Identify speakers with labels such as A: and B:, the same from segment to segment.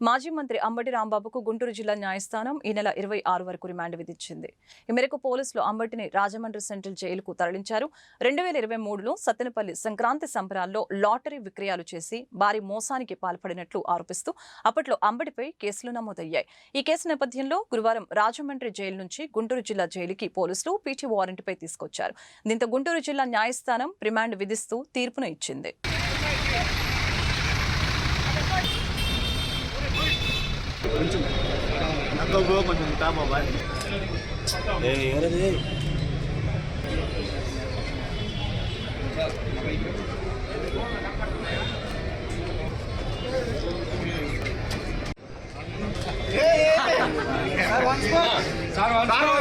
A: మాజీ మంత్రి అంబటి రాంబాబుకు గుంటూరు జిల్లా న్యాయస్థానం ఈ నెల ఇరవై ఆరు వరకు రిమాండ్ విధించింది. ఈ మేరకు పోలీసులు అంబటిని రాజమండ్రి సెంట్రల్ జైలుకు తరలించారు. రెండు వేల ఇరవై మూడులో సత్తెనపల్లి సంక్రాంతి సంబరాల్లో లాటరీ విక్రయాలు చేసి భారీ మోసానికి పాల్పడినట్లు ఆరోపిస్తూ అప్పట్లో అంబటిపై కేసులు నమోదయ్యాయి. ఈ కేసు నేపథ్యంలో గురువారం రాజమండ్రి జైలు నుంచి గుంటూరు జిల్లా జైలుకి పోలీసులు పీటీ వారెంట్పై తీసుకొచ్చారు. దీంతో గుంటూరు జిల్లా న్యాయస్థానం రిమాండ్ విధిస్తూ తీర్పును ఇచ్చింది.
B: కొంచెం. నాకు కొంచెం ఉంటా బాబా
C: sir once more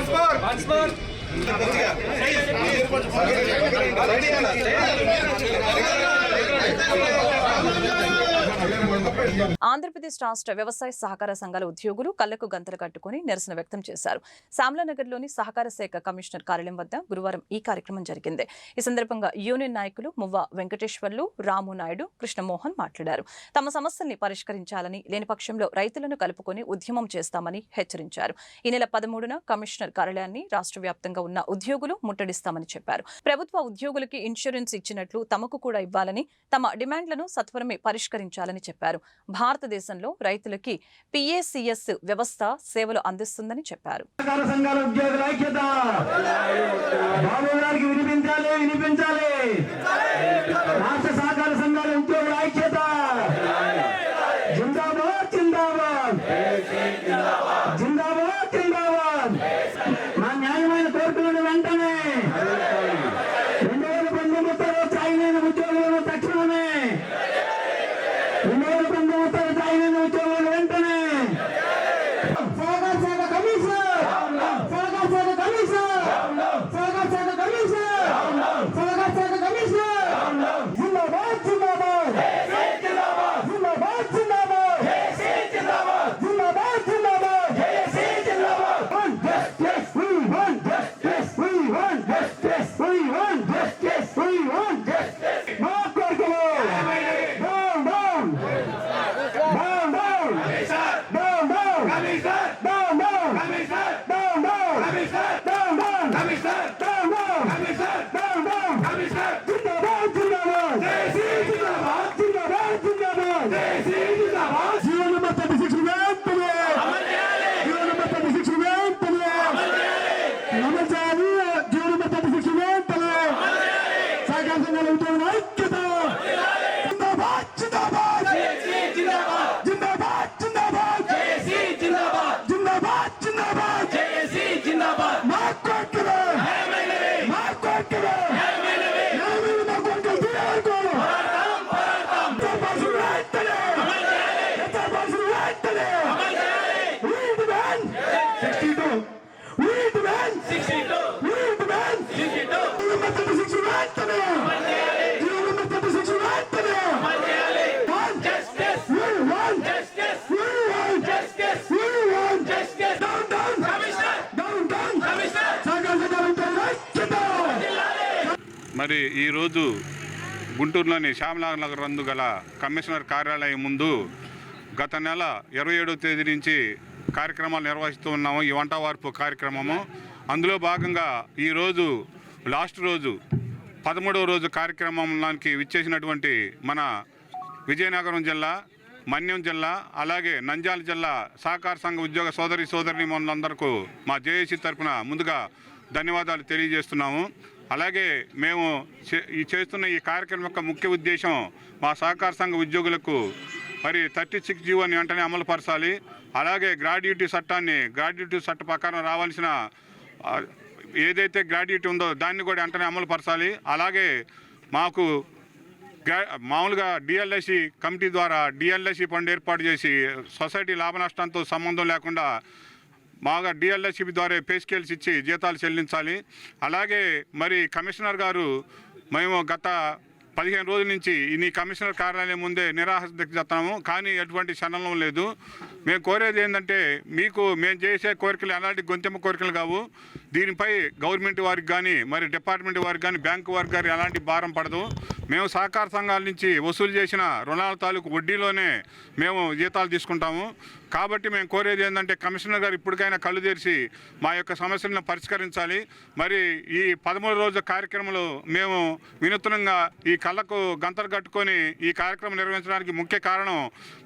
C: sir once more
A: Andhra Pradesh రాష్ట్ర వ్యవసాయ సహకార సంఘాల ఉద్యోగులు కళ్ళకు గంతలు కట్టుకుని నిరసన వ్యక్తం చేశారు. శ్యామలానగర్లోని సహకార శాఖ కమిషనర్ కార్యాలయం వద్ద గురువారం ఈ కార్యక్రమం జరిగింది. ఈ సందర్భంగా యూనియన్ నాయకులు మువ్వ వెంకటేశ్వర్లు రాము నాయుడు కృష్ణమోహన్ మాట్లాడారు. తమ సమస్యల్ని పరిష్కరించాలని లేని పక్షంలో రైతులను కలుపుకొని ఉద్యమం చేస్తామని హెచ్చరించారు. ఈ నెల పదమూడున కమిషనర్ కార్యాలయాన్ని రాష్ట్ర వ్యాప్తంగా ఉన్న ఉద్యోగులు ముట్టడిస్తామని చెప్పారు. ప్రభుత్వ ఉద్యోగులకి ఇన్సూరెన్స్ ఇచ్చినట్లు తమకు కూడా ఇవ్వాలని తమ డిమాండ్లను సత్వరమే పరిష్కరించాలని చెప్పారు. భారతదేశంలో రైతులకి పిఏసిఎస్ వ్యవస్థ సేవలు అందిస్తుందని చెప్పారు.
D: వినిపించాలి వినిపించాలి! Roberto, levántame. We do
E: మరి ఈరోజు గుంటూరులోని శ్యామలాల్ నగర్ రందు గల కమిషనర్ కార్యాలయం ముందు గత నెల ఇరవై ఏడో తేదీ నుంచి కార్యక్రమాలు నిర్వహిస్తూ ఉన్నాము. ఈ వంట వార్పు కార్యక్రమము. అందులో భాగంగా ఈరోజు లాస్ట్ రోజు పదమూడవ రోజు కార్యక్రమానికి విచ్చేసినటువంటి మన విజయనగరం జిల్లా మన్యం జిల్లా అలాగే నంద్యాల జిల్లా సహకార సంఘ ఉద్యోగ సోదరి సోదరిని మనందరకు మా జేఏసీ తరఫున ముందుగా ధన్యవాదాలు తెలియజేస్తున్నాము. అలాగే మేము చే- ఈ చేస్తున్న ఈ కార్యక్రమం యొక్క ముఖ్య ఉద్దేశం మా సహకార సంఘ ఉద్యోగులకు మరి థర్టీ సిక్స్ జీవోని వెంటనే అమలుపరచాలి అలాగే గ్రాడ్యుటీ చట్టాన్ని గ్రాడ్యుటీ చట్ట ప్రకారం రావాల్సిన ఏదైతే గ్రాడ్యుటీ ఉందో దాన్ని కూడా వెంటనే అమలుపరచాలి అలాగే మాకు మామూలుగా డిఎల్ఐసి కమిటీ ద్వారా డిఎల్ఐసి ఫండ్ ఏర్పాటు చేసి సొసైటీ లాభ నష్టంతో సంబంధం లేకుండా బాగా డిఎల్ఐసి ద్వారా పే స్కేల్స్ ఇచ్చి జీతాలు చెల్లించాలి. అలాగే మరి కమిషనర్ గారు మేము గత పదిహేను రోజుల నుంచి ఈ కమిషనర్ కార్యాలయం ముందే నిరాహార దీక్ష చేస్తున్నాము. కానీ ఎటువంటి చలనం లేదు. మేము కోరేది ఏంటంటే మీకు మేము చేసే కోరికలు ఎలాంటి గొంతెమ్మ కోరికలు కావు. దీనిపై గవర్నమెంట్ వారికి కానీ మరి డిపార్ట్మెంట్ వారికి కానీ బ్యాంకు వారికి కానీ ఎలాంటి భారం పడదు. మేము సహకార సంఘాల నుంచి వసూలు చేసిన రుణాల తాలూకు వడ్డీలోనే మేము జీతాలు తీసుకుంటాము. కాబట్టి మేము కోరేది ఏంటంటే కమిషనర్ గారు ఇప్పటికైనా కళ్ళు తెరిచి మా యొక్క సమస్యలను పరిష్కరించాలి. మరి ఈ పదమూడు రోజుల కార్యక్రమంలో మేము వినూత్నంగా ఈ కళ్ళకు గంతలు కట్టుకొని ఈ కార్యక్రమం నిర్వహించడానికి ముఖ్య కారణం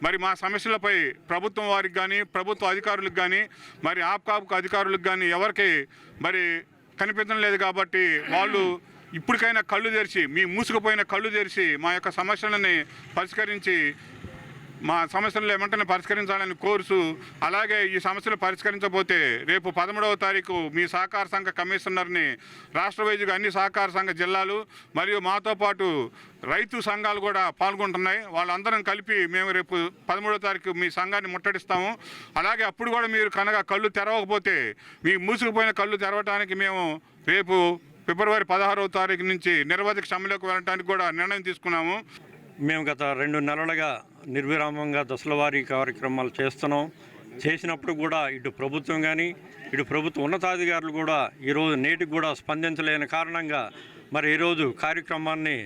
E: మరి మా సమస్యలపై ప్రభుత్వం వారికి కానీ ప్రభుత్వ అధికారులకు కానీ మరి ఆప్కాపుకు అధికారులకు కానీ ఎవరికి మరి కనిపించడం లేదు కాబట్టి వాళ్ళు ఇప్పటికైనా కళ్ళు తెరిచి మీ మూసుకుపోయిన కళ్ళు తెరిచి మా యొక్క సమస్యలని పరిష్కరించి మా సమస్యలు వెంటనే పరిష్కరించాలని కోరుతూ అలాగే ఈ సమస్యలు పరిష్కరించబోతే రేపు పదమూడవ తారీఖు మీ సహకార సంఘ కమిషనర్ని రాష్ట్ర వైద్యుగా అన్ని సహకార సంఘ జిల్లాలు మరియు మాతో పాటు రైతు సంఘాలు కూడా పాల్గొంటున్నాయి. వాళ్ళందరం కలిపి మేము రేపు పదమూడవ తారీఖు మీ సంఘాన్ని ముట్టడిస్తాము. అలాగే అప్పుడు కూడా మీరు కనుక కళ్ళు తెరవకపోతే మీ మూసుకుపోయిన కళ్ళు తెరవడానికి మేము రేపు ఫిబ్రవరి పదహారవ తారీఖు నుంచి నిరవధిక సమ్మెలోకి వెళ్ళడానికి కూడా నిర్ణయం తీసుకున్నాము.
F: మేము గత రెండు నెలలుగా నిర్విరామంగా దశలవారీ కార్యక్రమాలు చేస్తున్నాం. చేసినప్పుడు కూడా ఇటు ప్రభుత్వం కానీ ఇటు ప్రభుత్వ ఉన్నతాధికారులు కూడా ఈరోజు నేటికి కూడా స్పందించలేని కారణంగా మరి ఈరోజు కార్యక్రమాన్ని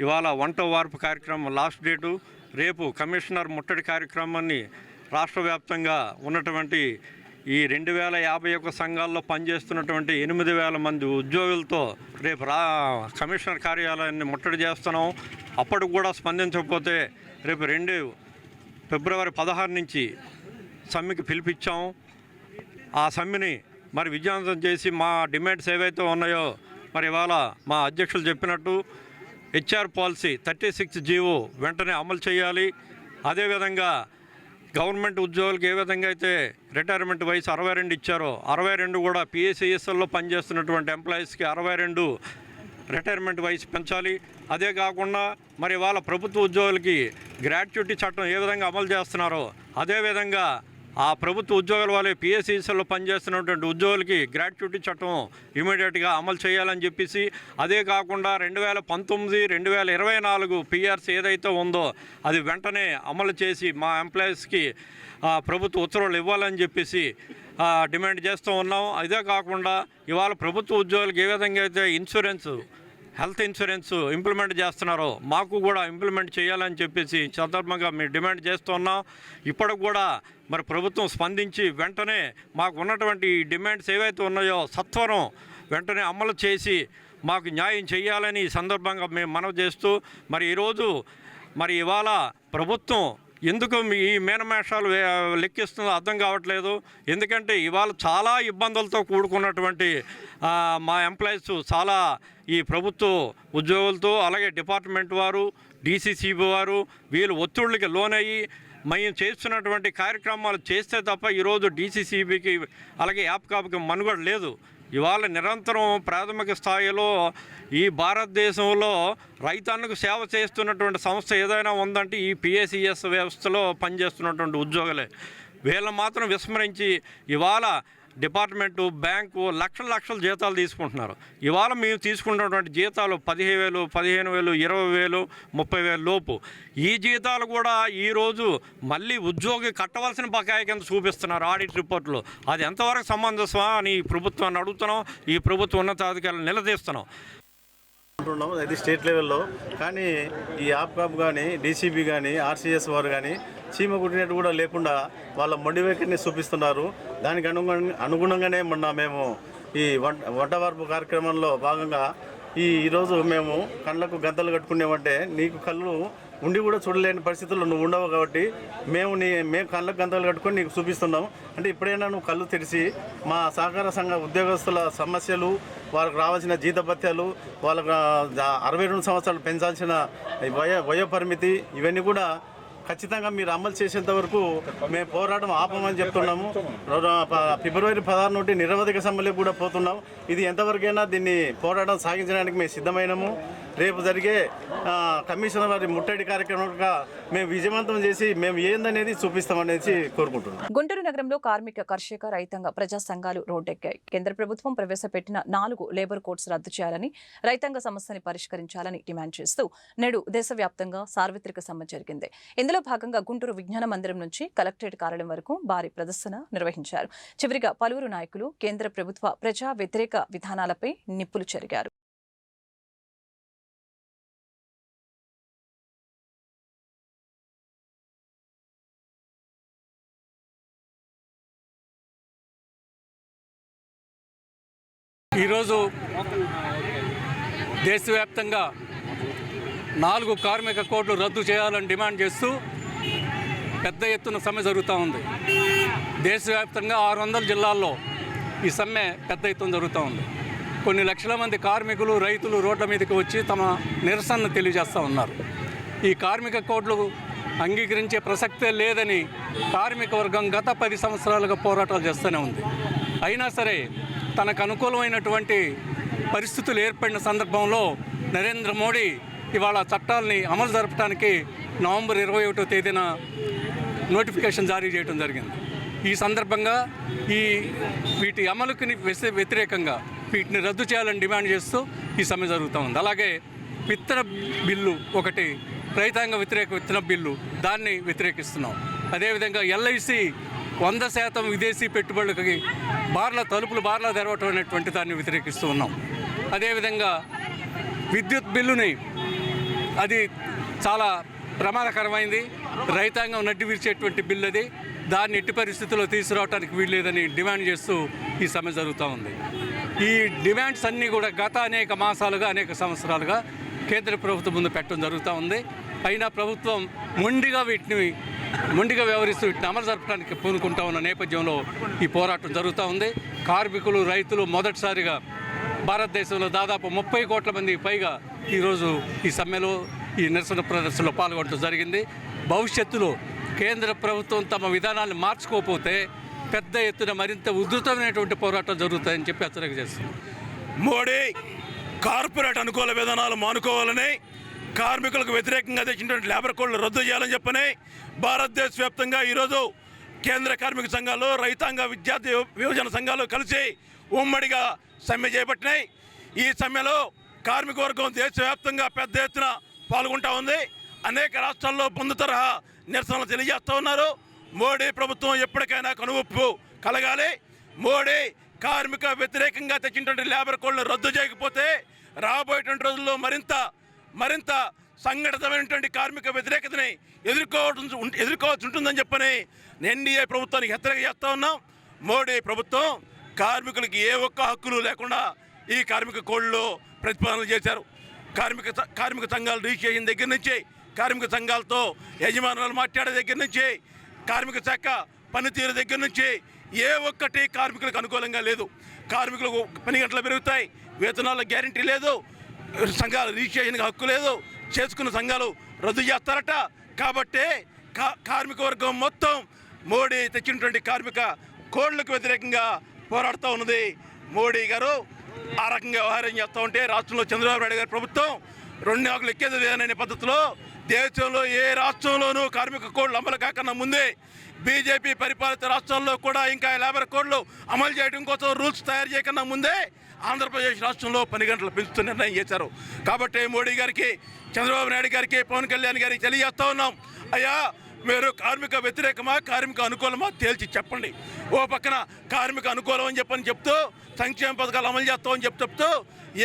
F: ఇవాళ వంట వార్పు కార్యక్రమం లాస్ట్ డేటు రేపు కమిషనర్ ముట్టడి కార్యక్రమాన్ని రాష్ట్ర వ్యాప్తంగా ఉన్నటువంటి ఈ రెండు వేల యాభై ఒక్క సంఘాల్లో పనిచేస్తున్నటువంటి ఎనిమిది వేల మంది ఉద్యోగులతో రేపు రా కమిషనర్ కార్యాలయాన్ని ముట్టడి చేస్తున్నాం. అప్పటికి కూడా స్పందించకపోతే రేపు రెండు ఫిబ్రవరి పదహారు నుంచి సమ్మెకి పిలిపించాం. ఆ సమ్మెని మరి విజయవంతం చేసి మా డిమాండ్స్ ఏవైతే ఉన్నాయో మరి ఇవాళ మా అధ్యక్షులు చెప్పినట్టు HR policy thirty six GO వెంటనే అమలు చేయాలి. అదేవిధంగా గవర్నమెంట్ ఉద్యోగులకు ఏ విధంగా అయితే రిటైర్మెంట్ వయసు అరవై రెండు ఇచ్చారో అరవై రెండు కూడా పిఎస్సిఎస్ఎల్లో పనిచేస్తున్నటువంటి ఎంప్లాయీస్కి అరవై రెండు రిటైర్మెంట్ వయసు పెంచాలి. అదే కాకుండా మరి వాళ్ళ ప్రభుత్వ ఉద్యోగులకి గ్రాట్యుటీ చట్టం ఏ విధంగా అమలు చేస్తున్నారో అదేవిధంగా ఆ ప్రభుత్వ ఉద్యోగుల వాళ్ళు పిఎస్సీసీలో పనిచేస్తున్నటువంటి ఉద్యోగులకి గ్రాట్యుటీ చట్టం ఇమీడియట్గా అమలు చేయాలని చెప్పేసి అదే కాకుండా రెండు వేల పంతొమ్మిది రెండు వేల ఇరవై నాలుగు పిఆర్సీ ఏదైతే ఉందో అది వెంటనే అమలు చేసి మా ఎంప్లాయీస్కి ప్రభుత్వ ఉత్తర్వులు ఇవ్వాలని చెప్పేసి డిమాండ్ చేస్తూ ఉన్నాం. అదే కాకుండా ఇవాళ ప్రభుత్వ ఉద్యోగులకు ఏ విధంగా అయితే ఇన్సూరెన్స్ హెల్త్ ఇన్సూరెన్స్ ఇంప్లిమెంట్ చేస్తున్నారో. మాకు కూడా ఇంప్లిమెంట్ చేయాలని చెప్పేసి సందర్భంగా మేము డిమాండ్ చేస్తున్నాం ఇప్పటికి కూడా మరి ప్రభుత్వం స్పందించి వెంటనే మాకు ఉన్నటువంటి డిమాండ్స్ ఏవైతే ఉన్నాయో సత్వరం వెంటనే అమలు చేసి మాకు న్యాయం చేయాలని ఈ సందర్భంగా మేము మనవి చేస్తూ మరి ఈరోజు మరి ఇవాళ ప్రభుత్వం ఎందుకు మీ ఈ మేనమేషాలు లెక్కిస్తుందో అర్థం కావట్లేదు. ఎందుకంటే ఇవాళ చాలా ఇబ్బందులతో కూడుకున్నటువంటి మా ఎంప్లాయీస్ చాలా ఈ ప్రభుత్వ ఉద్యోగులతో అలాగే డిపార్ట్మెంట్ వారు డీసీసీబీ వారు వీళ్ళు ఒత్తిళ్ళకి లోనయ్యి మేము చేస్తున్నటువంటి కార్యక్రమాలు చేస్తే తప్ప ఈరోజు డీసీసీబీకి అలాగే యాప్కాప్కి మనుగడ లేదు. ఇవాళ నిరంతరం ప్రాథమిక స్థాయిలో ఈ భారతదేశంలో రైతాన్నకు సేవ చేస్తున్నటువంటి సంస్థ ఏదైనా ఉందంటే ఈ పిఎస్సిఎస్ వ్యవస్థలో పనిచేస్తున్నటువంటి ఉద్యోగులే. వీళ్ళని మాత్రం విస్మరించి ఇవాళ డిపార్ట్మెంటు బ్యాంకు లక్షల లక్షల జీతాలు తీసుకుంటున్నారు. ఇవాళ మేము తీసుకుంటున్నటువంటి జీతాలు పదిహేను వేలు పదిహేను వేలు ఇరవై వేలు ముప్పై వేలు లోపు. ఈ జీతాలు కూడా ఈరోజు మళ్ళీ ఉద్యోగి కట్టవలసిన బకాయి కింద చూపిస్తున్నారు ఆడిట్ రిపోర్ట్లో. అది ఎంతవరకు సమంజసమా అని ఈ ప్రభుత్వాన్ని అడుగుతున్నాం. ఈ ప్రభుత్వ ఉన్నతాధికారులు నిలదీస్తున్నాం.
B: ఉంటున్నాం అది స్టేట్ లెవెల్లో. కానీ ఈ ఆప్కాప్ కానీ డీసీబీ కానీ ఆర్సీఎస్ వారు కానీ చీమ కుట్టినట్టు కూడా లేకుండా వాళ్ళ మొండి వైఖరిని చూపిస్తున్నారు. దానికి అనుగుణ అనుగుణంగానే మొన్న మేము ఈ వంట వంటవార్పు కార్యక్రమంలో భాగంగా ఈ ఈరోజు మేము కళ్ళకు గంతలు కట్టుకునేవంటే నీకు కళ్ళు ఉండి కూడా చూడలేని పరిస్థితుల్లో నువ్వు ఉండవు కాబట్టి మేము నీ మేము కళ్ళకు గంతలు కట్టుకొని నీకు చూపిస్తున్నాం అంటే ఇప్పుడైనా నువ్వు కళ్ళు తెరిచి మా సహకార సంఘ ఉద్యోగస్తుల సమస్యలు వాళ్ళకు రావాల్సిన జీతభత్యాలు వాళ్ళకు అరవై రెండు సంవత్సరాలు పెంచాల్సిన వయ వయో పరిమితి ఇవన్నీ కూడా ఖచ్చితంగా మీరు అమలు చేసేంత వరకు మేము పోరాటం ఆపమని చెప్తున్నాము. ఫిబ్రవరి పదహారు నుండి నిరవధిక సమ్మెలకు కూడా పోతున్నాం. ఇది ఎంతవరకైనా దీన్ని పోరాటం సాగించడానికి మేము సిద్ధమైనము. రేపు జరిగే కమిషనర్ వారి ముట్టడి కార్యక్రమంగా మేము విజయవంతం చేసి మేము ఏందనేది చూపిస్తామనేసి కోరుకుంటున్నాం.
A: గుంటూరు నగరంలో కార్మిక కర్షక రైతాంగ ప్రజా సంఘాలు రోడ్డెక్కాయి. కేంద్ర ప్రభుత్వం ప్రవేశపెట్టిన నాలుగు లేబర్ కోడ్స్ రద్దు చేయాలని రైతాంగ సమస్యని పరిష్కరించాలని డిమాండ్ చేస్తూ నేడు దేశవ్యాప్తంగా సార్వత్రిక సమ్మె జరిగింది. ఇందులో భాగంగా గుంటూరు విజ్ఞాన మందిరం నుంచి కలెక్టరేట్ కార్యాలయం వరకు భారీ ప్రదర్శన నిర్వహించారు. చివరిగా పలువురు నాయకులు కేంద్ర ప్రభుత్వ ప్రజా వ్యతిరేక విధానాలపై నిప్పులు చెరిగారు.
G: ఈరోజు దేశవ్యాప్తంగా నాలుగు కార్మిక కోడ్లు రద్దు చేయాలని డిమాండ్ చేస్తూ పెద్ద ఎత్తున సమ్మె జరుగుతూ ఉంది. దేశవ్యాప్తంగా ఆరు వందల జిల్లాల్లో ఈ సమ్మె పెద్ద ఎత్తున జరుగుతూ ఉంది. కొన్ని లక్షల మంది కార్మికులు రైతులు రోడ్ల మీదకి వచ్చి తమ నిరసనను తెలియజేస్తూ ఉన్నారు. ఈ కార్మిక కోడ్లు అంగీకరించే ప్రసక్తే లేదని కార్మిక వర్గం గత పది సంవత్సరాలుగా పోరాటాలు చేస్తూనే ఉంది. అయినా సరే తనకు అనుకూలమైనటువంటి పరిస్థితులు ఏర్పడిన సందర్భంలో నరేంద్ర మోడీ ఇవాళ చట్టాలని అమలు జరపడానికి నవంబర్ ఇరవై ఒకటో తేదీన నోటిఫికేషన్ జారీ చేయడం జరిగింది. ఈ సందర్భంగా ఈ వీటి అమలుకి వ్యతిరేకంగా వీటిని రద్దు చేయాలని డిమాండ్ చేస్తూ ఈ సమ్మె జరుగుతూ ఉంది. అలాగే విత్తన బిల్లు ఒకటి రైతాంగ వ్యతిరేక విత్తన బిల్లు దాన్ని వ్యతిరేకిస్తున్నాం. అదేవిధంగా ఎల్ఐసి వంద శాతం విదేశీ పెట్టుబడులకి బార్ల తలుపులు బార్ల తెరవటం అనేటువంటి దాన్ని వ్యతిరేకిస్తూ ఉన్నాం. అదేవిధంగా విద్యుత్ బిల్లుని అది చాలా ప్రమాదకరమైంది. రైతాంగం నడ్డి విరిచేటువంటి బిల్లు అది. దాన్ని ఎట్టి పరిస్థితుల్లో తీసుకురావడానికి వీల్లేదని డిమాండ్ చేస్తూ ఈ సమ్మె జరుగుతూ ఉంది. ఈ డిమాండ్స్ అన్నీ కూడా గత అనేక మాసాలుగా అనేక సంవత్సరాలుగా కేంద్ర ప్రభుత్వం ముందు పెట్టడం జరుగుతూ ఉంది. అయినా ప్రభుత్వం మొండిగా వీటిని మొండిగా వ్యవహరిస్తూ వీటిని అమలు జరపడానికి పూనుకుంటా ఉన్న నేపథ్యంలో ఈ పోరాటం జరుగుతూ ఉంది. కార్మికులు రైతులు మొదటిసారిగా భారతదేశంలో దాదాపు ముప్పై కోట్ల మంది పైగా ఈరోజు ఈ సమ్మెలో ఈ నిరసన ప్రదర్శనలో పాల్గొనడం జరిగింది. భవిష్యత్తులో కేంద్ర ప్రభుత్వం తమ విధానాన్ని మార్చుకోకపోతే పెద్ద ఎత్తున మరింత ఉధృతమైనటువంటి పోరాటం జరుగుతాయని చెప్పి హెచ్చరిక చేస్తుంది
H: మోడీ కార్పొరేట్ అనుకూల విధానాలు మానుకోవాలని కార్మికులకు వ్యతిరేకంగా తెచ్చినటువంటి లేబర్ కోడ్లు రద్దు చేయాలని చెప్పని భారతదేశ వ్యాప్తంగా ఈరోజు కేంద్ర కార్మిక సంఘాలు రైతాంగ విద్యార్థి విభజన సంఘాలు కలిసి ఉమ్మడిగా సమ్మె చేపట్టినాయి. ఈ సమ్మెలో కార్మిక వర్గం దేశవ్యాప్తంగా పెద్ద ఎత్తున పాల్గొంటా ఉంది. అనేక రాష్ట్రాల్లో పొందు తరహా నిరసనలు తెలియజేస్తూ ఉన్నారు. మోడీ ప్రభుత్వం ఎప్పటికైనా కనువిప్పు కలగాలి. మోడీ కార్మిక వ్యతిరేకంగా తెచ్చినటువంటి లేబర్ కోడ్లు రద్దు చేయకపోతే రాబోయేటువంటి రోజుల్లో మరింత మరింత సంఘటితమైనటువంటి కార్మిక వ్యతిరేకతని ఎదుర్కోవాల్సి ఎదుర్కోవాల్సి ఉంటుందని చెప్పని ఎన్డీఏ ప్రభుత్వానికి హెచ్చరిక చేస్తూ ఉన్నాం. మోడీ ప్రభుత్వం కార్మికులకి ఏ ఒక్క హక్కులు లేకుండా ఈ కార్మిక కోడ్లో ప్రతిపాదనలు చేశారు. కార్మిక కార్మిక సంఘాలు రిజిస్ట్రేషన్ దగ్గర నుంచి కార్మిక సంఘాలతో యజమానులు మాట్లాడే దగ్గర నుంచి కార్మిక శాఖ పనితీరు దగ్గర నుంచి ఏ ఒక్కటి కార్మికులకు అనుకూలంగా లేదు. కార్మికులకు పని గంటలు పెరుగుతాయి వేతనాల గ్యారంటీ లేదు సంఘాలు రిజిస్ట్రేషన్కి హక్కు లేదు చేసుకున్న సంఘాలు రద్దు చేస్తారట. కాబట్టే కా కార్మిక వర్గం మొత్తం మోడీ తెచ్చినటువంటి కార్మిక కోళ్ళకు వ్యతిరేకంగా పోరాడుతూ ఉన్నది. మోడీ గారు ఆ రకంగా వ్యవహారం చేస్తూ ఉంటే రాష్ట్రంలో చంద్రబాబు నాయుడు గారి ప్రభుత్వం రెండు ఆకులు ఎక్కేది లేదనే పద్ధతిలో దేశంలో ఏ రాష్ట్రంలోనూ కార్మిక కోడ్లు అమలు కాకుండా ముందే బీజేపీ పరిపాలిత రాష్ట్రాల్లో కూడా ఇంకా లేబర్ కోడ్లు అమలు చేయడం కోసం రూల్స్ తయారు చేయకుండా ముందే ఆంధ్రప్రదేశ్ రాష్ట్రంలో పని గంటలు పెంచుతూ నిర్ణయం చేశారు. కాబట్టి మోడీ గారికి చంద్రబాబు నాయుడు గారికి పవన్ కళ్యాణ్ గారికి తెలియజేస్తా ఉన్నాం. అయ్యా మీరు కార్మిక వ్యతిరేకమా కార్మిక అనుకూలమా తేల్చి చెప్పండి. ఓ పక్కన కార్మిక అనుకూలం అని చెప్పని చెప్తూ సంక్షేమ పథకాలు అమలు చేస్తామని చెప్పి చెప్తూ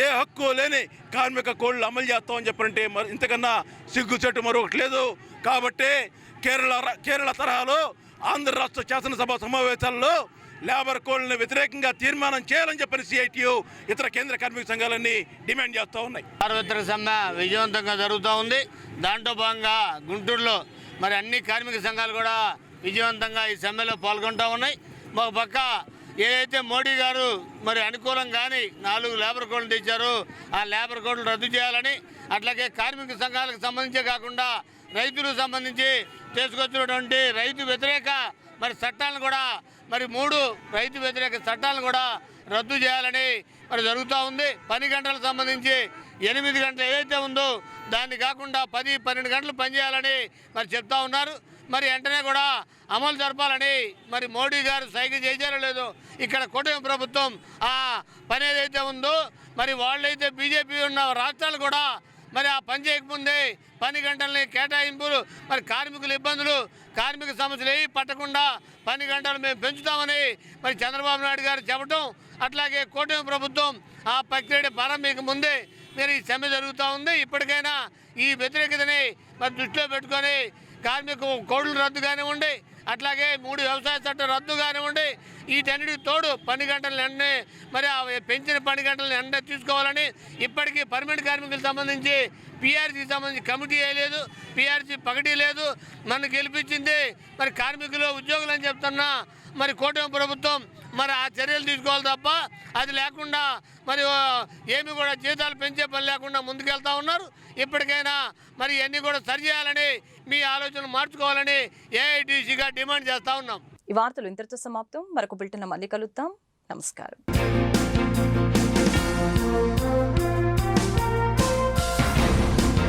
H: ఏ హక్కు లేని కార్మిక కోళ్ళు అమలు చేస్తామని చెప్పంటే మరి ఇంతకన్నా సిగ్గు చెట్టు మరొకటి లేదు. కాబట్టి కేరళ కేరళ తరహాలో ఆంధ్ర రాష్ట్ర శాసనసభ సమావేశాల్లో లేబర్ కోడ్లను వ్యతిరేకంగా తీర్మానం చేయాలని చెప్పని సిఐటియు ఇతర కేంద్ర కార్మిక సంఘాలన్నీ డిమాండ్ చేస్తూ ఉన్నాయి.
I: సార్వత్రిక సమ్మె విజయవంతంగా జరుగుతూ ఉంది. దాంట్లో భాగంగా గుంటూరులో మరి అన్ని కార్మిక సంఘాలు కూడా విజయవంతంగా ఈ సమ్మెలో పాల్గొంటూ ఉన్నాయి. ఒక పక్క ఏదైతే మోడీ గారు మరి అనుకూలం కానీ నాలుగు లేబర్ కోడ్లు తెచ్చారో ఆ లేబర్ కోడ్లు రద్దు చేయాలని అట్లాగే కార్మిక సంఘాలకు సంబంధించే కాకుండా రైతులకు సంబంధించి చేసుకొచ్చినటువంటి రైతు వ్యతిరేక మరి చట్టాలను కూడా మరి మూడు రైతు వ్యతిరేక చట్టాలను కూడా రద్దు చేయాలని మరి జరుగుతూ ఉంది. పని గంటలకు సంబంధించి ఎనిమిది గంటలు ఏదైతే ఉందో దాన్ని కాకుండా పది పన్నెండు గంటలు పనిచేయాలని మరి చెప్తా ఉన్నారు. మరి వెంటనే కూడా అమలు జరపాలని మరి మోడీ గారు సైకిల్ చేశారో లేదో ఇక్కడ కూటమి ప్రభుత్వం ఆ పని ఏదైతే ఉందో మరి వాళ్ళైతే బీజేపీ ఉన్న రాష్ట్రాలు కూడా మరి ఆ పని చేయకముందే పని గంటలని కేటాయింపులు మరి కార్మికుల ఇబ్బందులు కార్మిక సమస్యలు ఏవి పట్టకుండా పని గంటలు మేము పెంచుతామని మరి చంద్రబాబు నాయుడు గారు చెప్పడం అట్లాగే కూటమి ప్రభుత్వం ఆ ప్రక్రియ ప్రారంభించక ముందే మరి ఈ సమ్మె జరుగుతూ ఉంది. ఇప్పటికైనా ఈ వ్యతిరేకతని మరి దృష్టిలో పెట్టుకొని కార్మిక కోడ్లు రద్దు కానివ్వండి అట్లాగే మూడు వ్యవసాయ చట్టం రద్దు కానివ్వండి వీటన్నిటికి తోడు పని గంటలు వెంటనే మరి పెంచిన పని గంటలు వెంటనే తీసుకోవాలని ఇప్పటికీ పర్మనెంట్ కార్మికులకు సంబంధించి పీఆర్సీకి సంబంధించి కమిటీ వేయలేదు. పీఆర్సీ పగటి లేదు. నన్ను గెలిపించింది మరి కార్మికులు ఉద్యోగులు అని చెప్తున్నా మరి కూటమి ప్రభుత్వం మరి ఆ చర్యలు తీసుకోవాలి తప్ప అది లేకుండా మరి ఏమి కూడా జీతాలు పెంచే పని లేకుండా ముందుకెళ్తా ఉన్నారు. ఇప్పటికైనా మరి ఇవన్నీ కూడా సరిచేయాలని మీ ఆలోచనలు మార్చుకోవాలని ఏఐటీసీగా డిమాండ్ చేస్తూ ఉన్నాం.
A: ఈ వార్తలు ఇంతటితో సమాప్తం. మరొక బిల్టన్ మళ్ళీ కలుద్దాం. నమస్కారం.